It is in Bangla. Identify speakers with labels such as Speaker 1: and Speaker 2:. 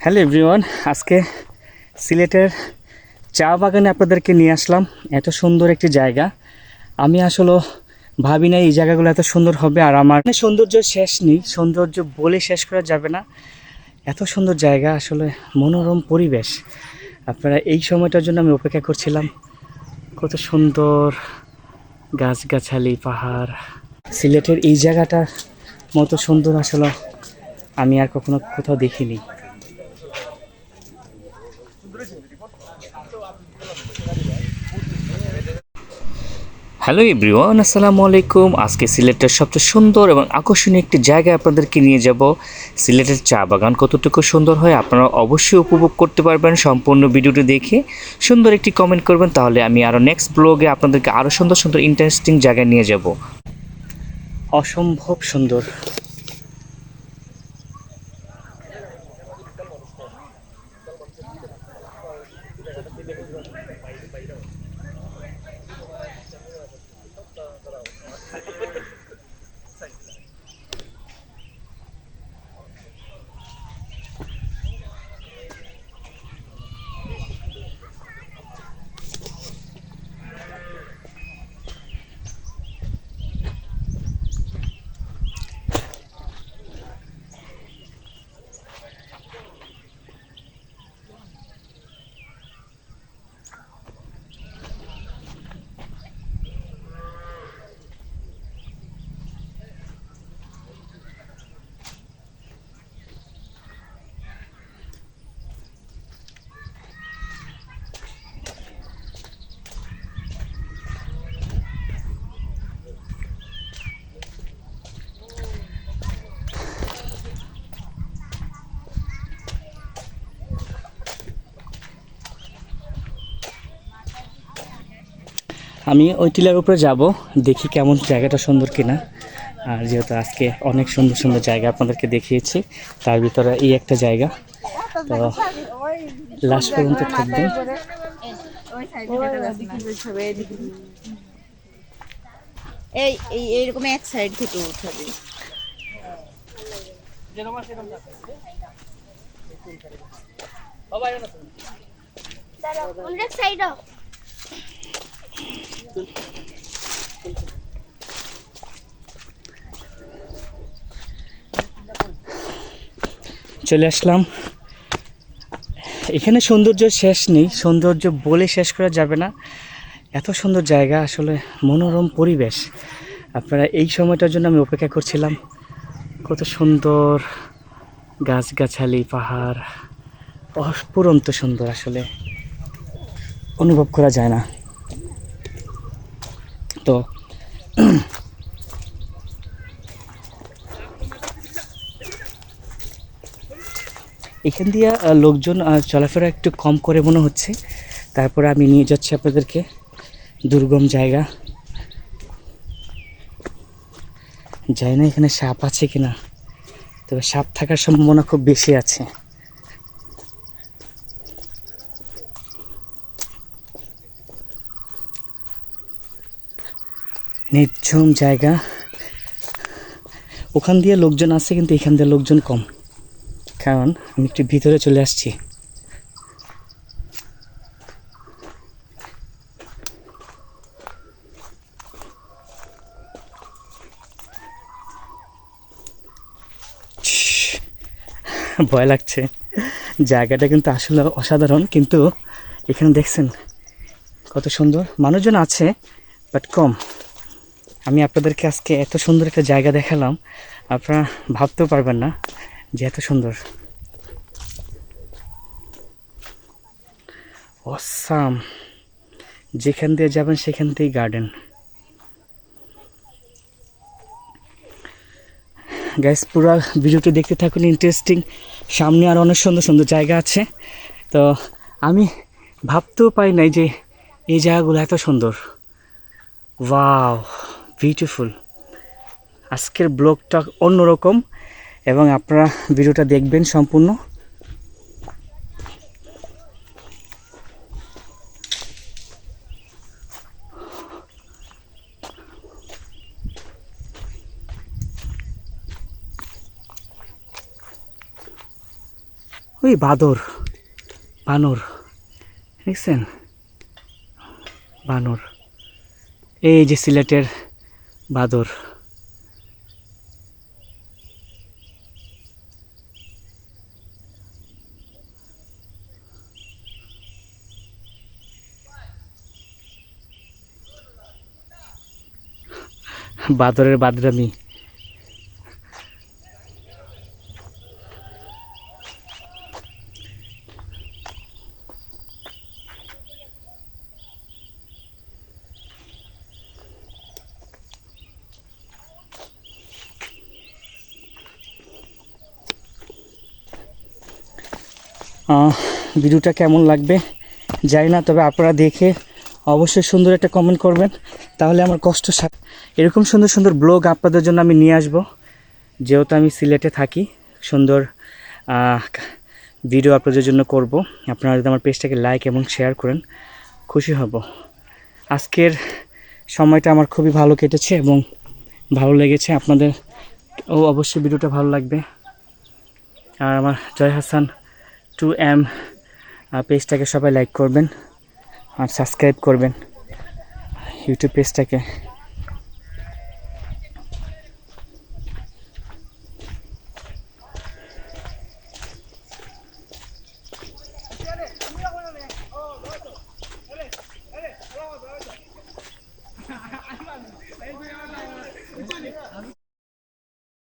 Speaker 1: হ্যালো এভরিওয়ান, আজকে সিলেটের চা বাগানে আপনাদেরকে নিয়ে আসলাম। এত সুন্দর একটি জায়গা। আমি আসলে ভাবি না এই জায়গাগুলো এত সুন্দর হবে আর আমার মানে সৌন্দর্য শেষ নেই, সৌন্দর্য বলে শেষ করা যাবে না। এত সুন্দর জায়গা, আসলে মনোরম পরিবেশ। আপনারা এই সময়টার জন্য আমি অপেক্ষা করছিলাম। কত সুন্দর গাছগাছালি, পাহাড়। সিলেটের এই জায়গাটার মতো সুন্দর আসলে আমি আর কখনো কোথাও দেখিনি। হ্যালো এভরিওয়ান, আসসালামু আলাইকুম। আজকে সিলেটের সবচেয়ে সুন্দর এবং আকর্ষণীয় একটি জায়গায় আপনাদেরকে নিয়ে যাব। সিলেটের চা বাগান কতটুকু সুন্দর হয় আপনারা অবশ্যই উপভোগ করতে পারবেন সম্পূর্ণ ভিডিওটি দেখে। সুন্দর একটি কমেন্ট করবেন, তাহলে আমি আরও নেক্সট ব্লগে আপনাদেরকে আরও সুন্দর সুন্দর ইন্টারেস্টিং জায়গায় নিয়ে যাব। অসম্ভব সুন্দর। আমি ওই টিলার উপরে যাব দেখি কেমন জায়গাটা সুন্দর কিনা। আর যেহেতু আজকে অনেক সুন্দর সুন্দর জায়গা আপনাদেরকে দেখিয়েছি তার ভিতরে এই একটা জায়গা। তো লাস্ট পর্যন্ত থাকবেন।
Speaker 2: এই এই এইরকম এক সাইড থেকে উঠাবে।
Speaker 3: সাইড
Speaker 1: চলে আসলাম। এখানে সৌন্দর্য শেষ নেই, সৌন্দর্য বলে শেষ করা যাবে না। এত সুন্দর জায়গা, আসলে মনোরম পরিবেশ। আপনারা এই সময়টার জন্য আমি অপেক্ষা করছিলাম। কত সুন্দর গাছগাছালি, পাহাড়। অপুরন্ত সুন্দর, আসলে অনুভব করা যায় না। তো। এখান দিয়ে লোকজন চলাফেরা একটু কম করে মনে হচ্ছে। তারপরে আমি নিয়ে যাচ্ছি আপনাদেরকে। দুর্গম জায়গা। জানি না এখানে সাপ আছে কিনা। তবে সাপ থাকার সম্ভাবনা খুব বেশি আছে। নির্ঝুম জায়গা। ওখান দিয়ে লোকজন আছে কিন্তু এখান দিয়ে লোকজন কম। কারণ আমি একটু ভিতরে চলে আসছি। ভয় লাগছে। জায়গাটা কিন্তু আসলে অসাধারণ, কিন্তু এখানে দেখছেন কত সুন্দর। মানুষজন আছে বাট কম। আমি আপনাদেরকে আজকে এত সুন্দর একটা জায়গা দেখালাম, আপনারা ভাবতেও পারবেন না যে এত সুন্দর। অসাম। যেখান দিয়ে যাবেন সেখান দিয়েই গার্ডেন গ্যাস পুরো ভিডিওটি দেখতে থাকুন ইন্টারেস্টিং সামনে আর অনেক সুন্দর সুন্দর জায়গা আছে। তো আমি ভাবতেও পাই নাই যে এই জায়গাগুলো এত সুন্দর। ওয়াও বিউটিফুল আজকের ব্লগটা অন্যরকম এবং আপনারা ভিডিওটা দেখবেন সম্পূর্ণ। ওই বাদর, বানর, দেখছেন? বানর। এই যে সিলেটের বাদর। বাদরের বাদরামি। ভিডিওটা কেমন লাগবে? জানি না, তবে আপনারা দেখে অবশ্যই সুন্দর একটা কমেন্ট করবেন। তাহলে আমার কষ্ট এরকম সুন্দর সুন্দর ব্লগ আপনাদের জন্য আমি নিয়ে আসব। যেহেতু আমি সিলেটে থাকি, সুন্দর ভিডিও আপনাদের জন্য করব। আপনারা যদি আমার পেজটাকে লাইক এবং শেয়ার করেন, খুশি হব। আজকের সময়টা আমার খুবই ভালো কেটেছে এবং ভালো লেগেছে। আপনাদের ও অবশ্যই ভিডিওটা ভালো লাগবে। আর আমার জয় হাসান টু এম পেজটাকে সবাই লাইক করবেন আর সাবস্ক্রাইব করবেন ইউটিউব পেজটাকে